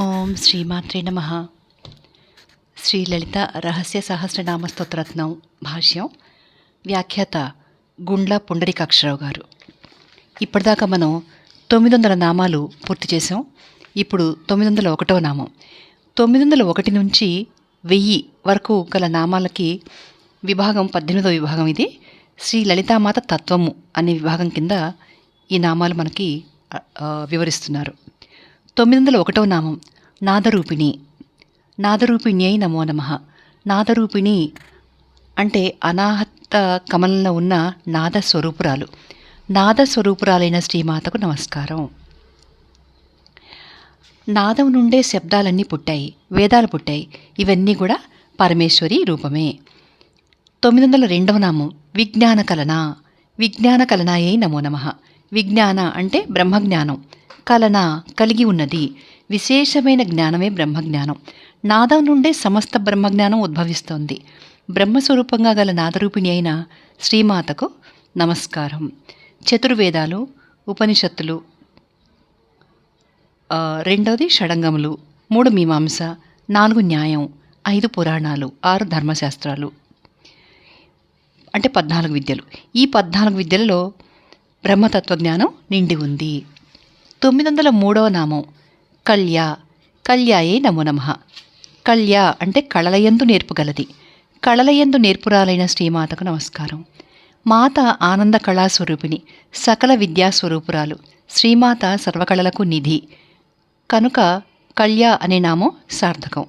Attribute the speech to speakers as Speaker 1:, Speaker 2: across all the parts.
Speaker 1: ఓం శ్రీమాత్రే నమ. శ్రీ లలిత రహస్య సహస్రనామ స్తోత్రత్నం భాష్యం. వ్యాఖ్యాత గుండ్ల పుండరీకాక్షరావు గారు. ఇప్పటిదాకా మనం తొమ్మిది వందల నామాలు పూర్తి చేసాం ఇప్పుడు తొమ్మిది వందల ఒకటవ నామం. తొమ్మిది వందల ఒకటి నుంచి వెయ్యి వరకు గల నామాలకి విభాగం పద్దెనిమిదవ విభాగం ఇది. శ్రీ లలితామాత తత్వము అనే విభాగం కింద ఈ నామాలు మనకి వివరిస్తున్నారు. తొమ్మిది వందల ఒకటవ నామం. నాదరూపిణి. నాదరూపిణ్యై నమో నమ. నాదరూపిణి అంటే అనాహత కమలంలో ఉన్న నాద స్వరూపురాలు నాద స్వరూపురాలైన శ్రీమాతకు నమస్కారం. నాదం నుండే శబ్దాలన్నీ పుట్టాయి. వేదాలు పుట్టాయి. ఇవన్నీ కూడా పరమేశ్వరి రూపమే. తొమ్మిది వందల రెండవ నామం. విజ్ఞాన కలన విజ్ఞాన కలనాయై నమో నమ. విజ్ఞాన అంటే బ్రహ్మజ్ఞానం. కలన కలిగి ఉన్నది. విశేషమైన జ్ఞానమే బ్రహ్మజ్ఞానం. నాదం నుండే సమస్త బ్రహ్మజ్ఞానం ఉద్భవిస్తోంది. బ్రహ్మస్వరూపంగా గల నాదరూపిణి అయిన శ్రీమాతకు నమస్కారం. చతుర్వేదాలు ఉపనిషత్తులు రెండవది షడంగములు మూడు మీమాంస నాలుగు న్యాయం ఐదు పురాణాలు ఆరు ధర్మశాస్త్రాలు. అంటే పద్నాలుగు విద్యలు. ఈ పద్నాలుగు విద్యలలో బ్రహ్మతత్వజ్ఞానం నిండి ఉంది. తొమ్మిది వందల మూడవ నామం. కళ్యా. కళ్యాయే నమో నమ. అంటే కళలయందు నేర్పుగలది కళలయందు నేర్పురాలైన శ్రీమాతకు నమస్కారం. మాత ఆనంద కళాస్వరూపిణి సకల విద్యాస్వరూపురాలు శ్రీమాత సర్వకళలకు నిధి. కనుక కళ్యా అనే నామం సార్థకం.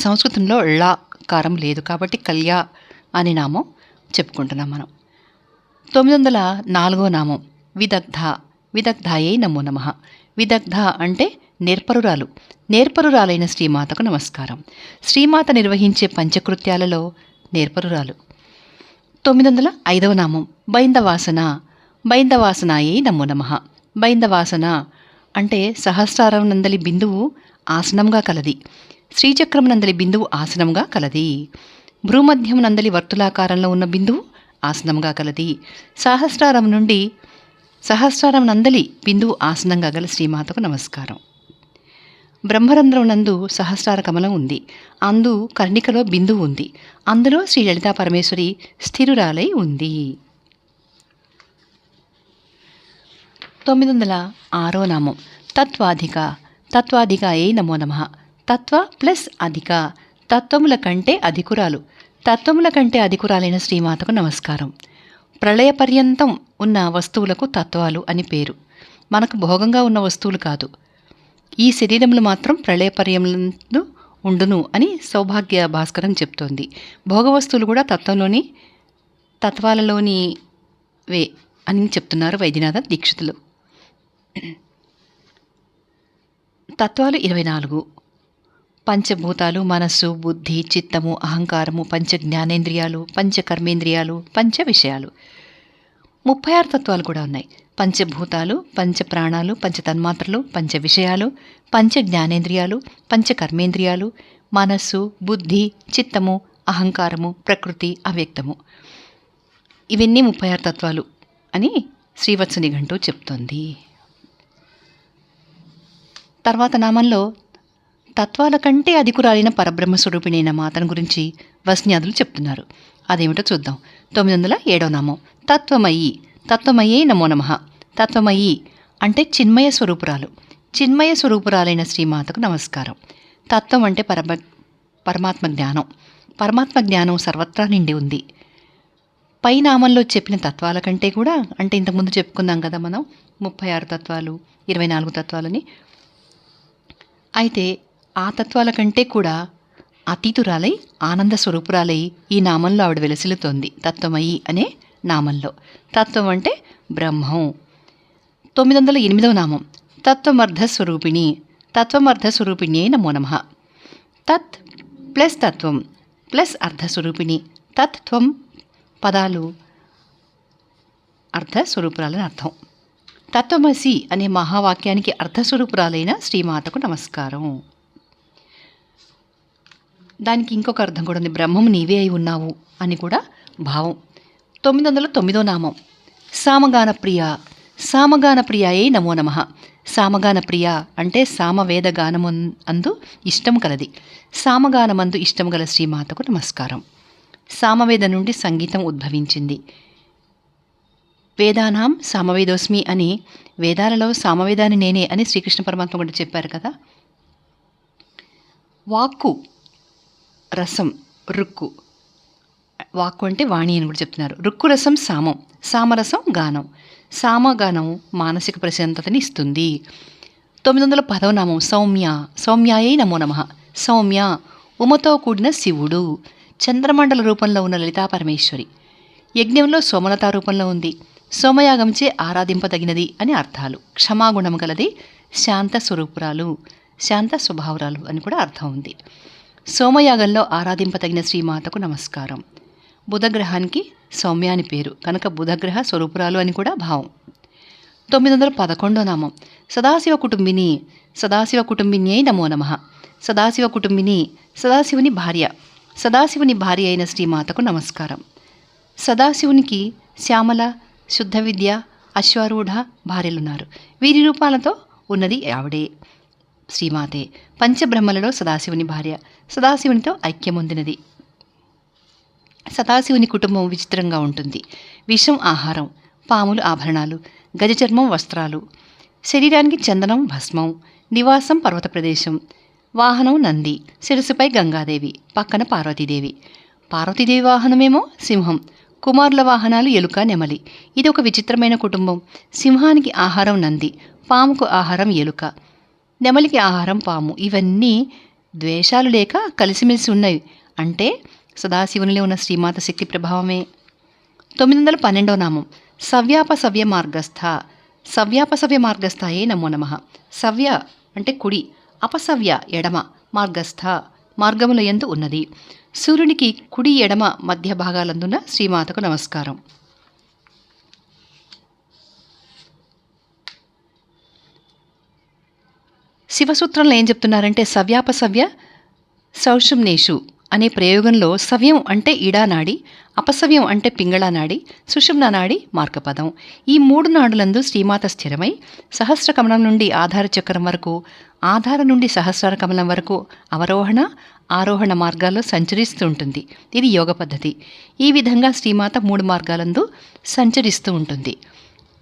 Speaker 1: సంస్కృతంలో ళా కారం లేదు కాబట్టి కళ్యా అనే నామం చెప్పుకుంటున్నాం మనం. తొమ్మిది వందల నాలుగో నామం. విదగ్ధ. విదగ్ధాయే నమో నమ. విదగ్ధ అంటే నేర్పరురాలు. నేర్పరురాలైన శ్రీమాతకు నమస్కారం. శ్రీమాత నిర్వహించే పంచకృత్యాలలో నేర్పరురాలు. తొమ్మిది వందల ఐదవ నామం. బైందవాసన. బైందవాసనాయే నమో నమ. బైందవాసన అంటే సహస్రారం నందలి బిందువు ఆసనంగా కలది. శ్రీచక్రం నందలి బిందువు ఆసనంగా కలది. భ్రూమధ్యం నందలి వర్తులాకారంలో ఉన్న బిందువు ఆసనంగా కలది. సహస్రారం నుండి సహస్రారం నందలి బిందువు ఆసనంగా గల శ్రీమాతకు నమస్కారం. బ్రహ్మరంధ్రం నందు సహస్రార కమలం ఉంది. అందు కర్ణికలో బిందువు ఉంది. అందులో శ్రీ లలితా పరమేశ్వరి స్థిరురాలై ఉంది. తొమ్మిది వందల ఆరో నామం. తత్వాధిక. తత్వాధిక ఏ నమో నమ. తత్వ ప్లస్ అధిక. తత్వముల కంటే అధికురాలు. తత్వముల కంటే అధికురాలైన శ్రీమాతకు నమస్కారం. ప్రళయ పర్యంతం ఉన్న వస్తువులకు తత్వాలు అని పేరు. మనకు భోగంగా ఉన్న వస్తువులు కాదు. ఈ శరీరములు మాత్రం ప్రళయపర్యంలో ఉండును అని సౌభాగ్య భాస్కరం చెప్తోంది. భోగ వస్తువులు కూడా తత్వంలోని తత్వాలలోని వే అని చెప్తున్నారు వైద్యనాథ దీక్షితులు. తత్వాలు ఇరవై నాలుగు. పంచభూతాలు మనస్సు బుద్ధి చిత్తము అహంకారము పంచ జ్ఞానేంద్రియాలు పంచ కర్మేంద్రియాలు పంచ విషయాలు ముప్పై ఆరు తత్వాలు కూడా ఉన్నాయి. పంచభూతాలు పంచ ప్రాణాలు పంచ తన్మాత్రలు పంచ విషయాలు పంచ జ్ఞానేంద్రియాలు పంచ కర్మేంద్రియాలు మనస్సు బుద్ధి చిత్తము అహంకారము ప్రకృతి అవ్యక్తము. ఇవన్నీ ముప్పై ఆరు తత్వాలు అని శ్రీవత్స నిఘంటు చెప్తోంది. తర్వాత నామంలో తత్వాల కంటే అధికురాలైన పరబ్రహ్మ స్వరూపిణైన మాతను గురించి వస్న్యాదులు చెప్తున్నారు. అదేమిటో చూద్దాం. తొమ్మిది వందల ఏడో నామం. తత్వమయి. తత్వమయే నమో నమ. తత్వమయి అంటే చిన్మయ స్వరూపురాలు. చిన్మయ స్వరూపురాలైన శ్రీమాతకు నమస్కారం. తత్వం అంటే పరమ పరమాత్మ జ్ఞానం. పరమాత్మ జ్ఞానం సర్వత్రా నిండి ఉంది. పై నామంలో చెప్పిన తత్వాల కంటే కూడా అంటే ఇంతకుముందు చెప్పుకున్నాం కదా మనం ముప్పై ఆరు తత్వాలు ఇరవై నాలుగు తత్వాలని. అయితే ఆ తత్వాల కంటే కూడా అతీతురాలై ఆనంద స్వరూపురాలై ఈ నామంలో ఆవిడ వెలసిల్లుతోంది. తత్వమయి అనే నామంలో. తత్వం అంటే బ్రహ్మం. తొమ్మిది వందల ఎనిమిదవ నామం. తత్వమర్ధ స్వరూపిణి తత్వమర్ధ స్వరూపిణి నమో. తత్ ప్లస్ తత్వం ప్లస్ అర్ధస్వరూపిణి. తత్వం పదాలు అర్ధస్వరూపురాలని అర్థం. తత్వమసి అనే మహావాక్యానికి అర్ధస్వరూపురాలైన శ్రీమాతకు నమస్కారం. దానికి ఇంకొక అర్థం కూడా ఉంది. బ్రహ్మము నీవే అయి ఉన్నావు అని కూడా భావం. తొమ్మిది వందల తొమ్మిదో నామం. సామగాన ప్రియ సామగాన ప్రియాయే నమో నమ. సామగాన ప్రియ అంటే సామవేద గానము అందు ఇష్టం కలది. సామగానమందు ఇష్టం గల శ్రీమాతకు నమస్కారం. సామవేద నుండి సంగీతం ఉద్భవించింది. వేదానాం సామవేదోస్మి అని వేదాలలో సామవేదాన్ని నేనే అని శ్రీకృష్ణ పరమాత్మ కూడా చెప్పారు కదా. వాక్కు రసం రుక్కు. వాక్కు అంటే వాణి అని కూడా చెప్తున్నారు. రుక్కు రసం సామం. సామరసం గానం. సామగానం మానసిక ప్రశాంతతని ఇస్తుంది. తొమ్మిది వందల పదవ నామం సౌమ్య. సౌమ్యాయే నమో నమ. సౌమ్య ఉమతో కూడిన శివుడు. చంద్రమండల రూపంలో ఉన్న లలితా పరమేశ్వరి. యజ్ఞంలో సోమలతా రూపంలో ఉంది. సోమయాగంచే ఆరాధింపదగినది అని అర్థాలు. క్షమాగుణం గలది శాంత స్వరూపురాలు. శాంత స్వభావరాలు అని కూడా అర్థం ఉంది. సోమయాగంలో ఆరాధింపతగిన శ్రీమాతకు నమస్కారం. బుధగ్రహానికి సౌమ్య అని పేరు. కనుక బుధగ్రహ స్వరూపురాలు అని కూడా భావం. తొమ్మిది వందల పదకొండో నామం. సదాశివ కుటుంబిని సదాశివ కుటుంబిన్యై నమో నమ. సదాశివ కుటుంబిని సదాశివుని భార్య. సదాశివుని భార్య అయిన శ్రీమాతకు నమస్కారం. సదాశివునికి శ్యామల శుద్ధ విద్య అశ్వారూఢ భార్యలున్నారు. వీరి రూపాలతో ఉన్నది ఆవిడే. శ్రీమాతే పంచబ్రహ్మలలో సదాశివుని భార్య. సదాశివునితో ఐక్యమొందినది. సదాశివుని కుటుంబం విచిత్రంగా ఉంటుంది. విషం ఆహారం పాములు ఆభరణాలు గజచర్మం వస్త్రాలు. శరీరానికి చందనం భస్మం నివాసం పర్వత ప్రదేశం. వాహనం నంది శిరస్సుపై గంగాదేవి పక్కన పార్వతీదేవి. పార్వతీదేవి వాహనమేమో సింహం. కుమారుల వాహనాలు ఎలుక నెమలి. ఇది ఒక విచిత్రమైన కుటుంబం. సింహానికి ఆహారం నంది పాముకు ఆహారం ఎలుక. నెమలికి ఆహారం పాము ఇవన్నీ ద్వేషాలు లేక కలిసిమెలిసి ఉన్నవి. అంటే సదాశివునిలో ఉన్న శ్రీమాత శక్తి ప్రభావమే. తొమ్మిది వందల పన్నెండో నామం. సవ్యాప సవ్య మార్గస్థ. సవ్యాప సవ్య మార్గస్థాయే నమో నమ. సవ్య అంటే కుడి అపసవ్య ఎడమ మార్గస్థ మార్గముల యందు ఉన్నది. సూర్యునికి కుడి ఎడమ మధ్య భాగాలందున శ్రీమాతకు నమస్కారం. శివసూత్రంలో ఏం చెప్తున్నారంటే సవ్యాపసవ్య సౌషుమ్నేషు అనే ప్రయోగంలో సవ్యం అంటే ఇడానాడి అపసవ్యం అంటే పింగళ నాడి సుషుమ్న నాడి మార్గపదం. ఈ మూడు నాడులందు శ్రీమాత స్థిరమై సహస్ర కమలం నుండి ఆధార చక్రం వరకు ఆధార నుండి సహస్ర కమలం వరకు అవరోహణ ఆరోహణ మార్గాల్లో సంచరిస్తూ ఉంటుంది. ఇది యోగ పద్ధతి. ఈ విధంగా శ్రీమాత మూడు మార్గాలందు సంచరిస్తూ ఉంటుంది.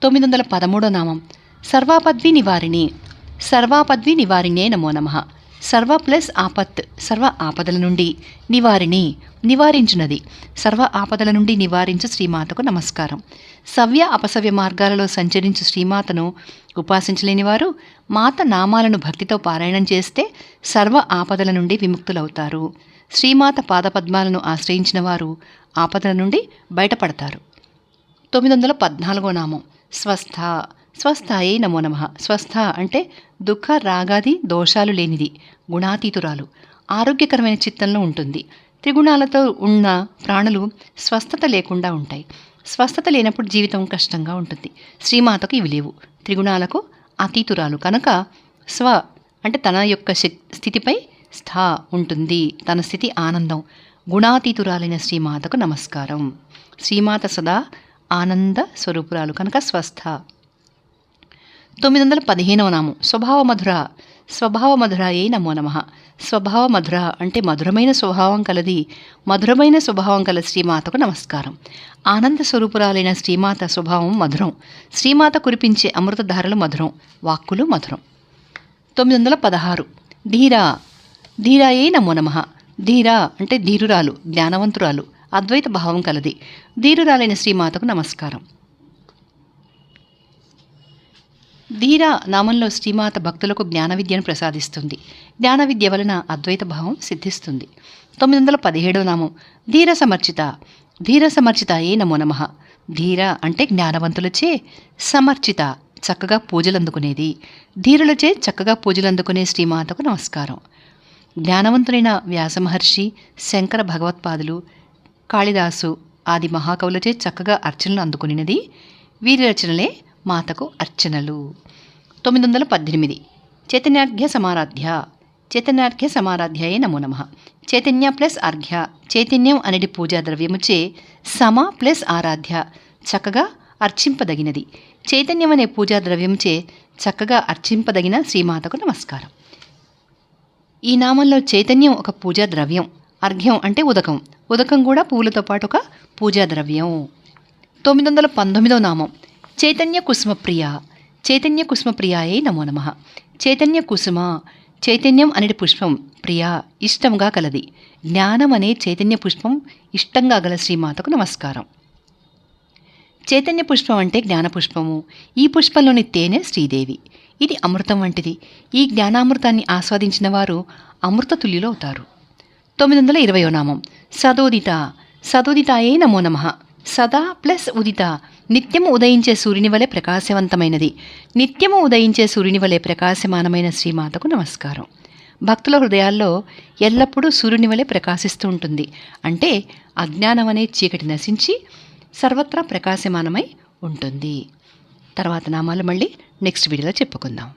Speaker 1: తొమ్మిది వందల పదమూడో నామం. సర్వాపద్వి నివారిణి సర్వాపద్వి నివారిణే నమో నమ. సర్వ ప్లస్ ఆపత్ సర్వ ఆపదల నుండి నివారిణి నివారించినది. సర్వ ఆపదల నుండి నివారించు శ్రీమాతకు నమస్కారం. సవ్య అపసవ్య మార్గాలలో సంచరించు శ్రీమాతను ఉపాసించలేని వారు మాత నామాలను భక్తితో పారాయణం చేస్తే సర్వ ఆపదల నుండి విముక్తులవుతారు. శ్రీమాత పాదపద్మాలను ఆశ్రయించిన వారు ఆపదల నుండి బయటపడతారు. తొమ్మిది వందల పద్నాలుగో నామం. స్వస్థ. స్వస్థాయే నమో నమ. స్వస్థ అంటే దుఃఖ రాగాది దోషాలు లేనిది గుణాతీతురాలు. ఆరోగ్యకరమైన చిత్తంలో ఉంటుంది. త్రిగుణాలతో ఉన్న ప్రాణులు స్వస్థత లేకుండా ఉంటాయి. స్వస్థత లేనప్పుడు జీవితం కష్టంగా ఉంటుంది. శ్రీమాతకు ఇవి లేవు. త్రిగుణాలకు అతీతురాలు. కనుక స్వ అంటే తన యొక్క స్థితిపై స్థా ఉంటుంది. తన స్థితి ఆనందం. గుణాతీతురాలైన శ్రీమాతకు నమస్కారం. శ్రీమాత సదా ఆనంద స్వరూపురాలు. కనుక స్వస్థ. తొమ్మిది వందల పదిహేనవ నామం. స్వభావ మధుర స్వభావ మధురాయే నమో నమ. స్వభావ మధుర అంటే మధురమైన స్వభావం కలది మధురమైన స్వభావం కల శ్రీమాతకు నమస్కారం. ఆనంద స్వరూపురాలైన శ్రీమాత స్వభావం మధురం. శ్రీమాత కురిపించే అమృతధారలు మధురం. వాక్కులు మధురం. తొమ్మిది వందల పదహారు. ధీరా ధీరాయే నమో నమ. ధీరా అంటే ధీరురాలు జ్ఞానవంతురాలు అద్వైత భావం కలది. ధీరురాలైన శ్రీమాతకు నమస్కారం. ధీర నామంలో శ్రీమాత భక్తులకు జ్ఞాన విద్యను ప్రసాదిస్తుంది. జ్ఞాన విద్య వలన అద్వైత భావం సిద్ధిస్తుంది. తొమ్మిది వందల పదిహేడో నామం. ధీర సమర్చిత. ధీర సమర్చిత ఏ నమో నమ. ధీర అంటే జ్ఞానవంతులచే సమర్చిత చక్కగా పూజలు అందుకునేది ధీరులచే చక్కగా పూజలు అందుకునే శ్రీమాతకు నమస్కారం. జ్ఞానవంతులైన వ్యాసమహర్షి శంకర భగవత్పాదులు కాళిదాసు ఆది మహాకవులచే చక్కగా అర్చనలు అందుకునినది. వీరి రచనలే మాతకు అర్చనలు. తొమ్మిది వందల పద్దెనిమిది. చైతన్యార్ఘ్య సమారాధ్య. చైతన్యార్ఘ్య సమారాధ్యాయే నమో నమ. చైతన్య ప్లస్ అర్ఘ్య చైతన్యం అనేది పూజా ద్రవ్యముచే సమ ప్లస్ ఆరాధ్య. చక్కగా అర్చింపదగినది. చైతన్యం అనే పూజా ద్రవ్యంచే చక్కగా అర్చింపదగిన శ్రీమాతకు నమస్కారం. ఈ నామంలో చైతన్యం ఒక పూజా ద్రవ్యం. అర్ఘ్యం అంటే ఉదకం. ఉదకం కూడా పూలతో పాటు ఒక పూజా ద్రవ్యం. తొమ్మిది వందల పంతొమ్మిదో నామం. చైతన్య కుసుమప్రియ. చైతన్య కుసుమ ప్రియాయే నమో నమ. చైతన్య కుసుమ చైతన్యం అనేటి పుష్పం. ప్రియ ఇష్టంగా కలది. జ్ఞానం అనే చైతన్య పుష్పం ఇష్టంగా గల శ్రీమాతకు నమస్కారం. చైతన్య పుష్పం అంటే జ్ఞాన పుష్పము. ఈ పుష్పంలోని తేనె శ్రీదేవి. ఇది అమృతం వంటిది. ఈ జ్ఞానామృతాన్ని ఆస్వాదించిన వారు అమృతతుల్యులు అవుతారు. తొమ్మిది వందల ఇరవయో నామం. సదోదిత. సదోదితాయే నమో నమ. సదా ప్లస్ ఉదిత. నిత్యము ఉదయించే సూర్యుని వలె ప్రకాశవంతమైనది. నిత్యము ఉదయించే సూర్యుని వలె ప్రకాశమానమైన శ్రీమాతకు నమస్కారం. భక్తుల హృదయాల్లో ఎల్లప్పుడూ సూర్యుని వలె ప్రకాశిస్తూ ఉంటుంది. అంటే అజ్ఞానం అనే చీకటి నశించి సర్వత్రా ప్రకాశమానమై ఉంటుంది. తర్వాత నామాలు మళ్ళీ నెక్స్ట్ వీడియోలో చెప్పుకుందాం.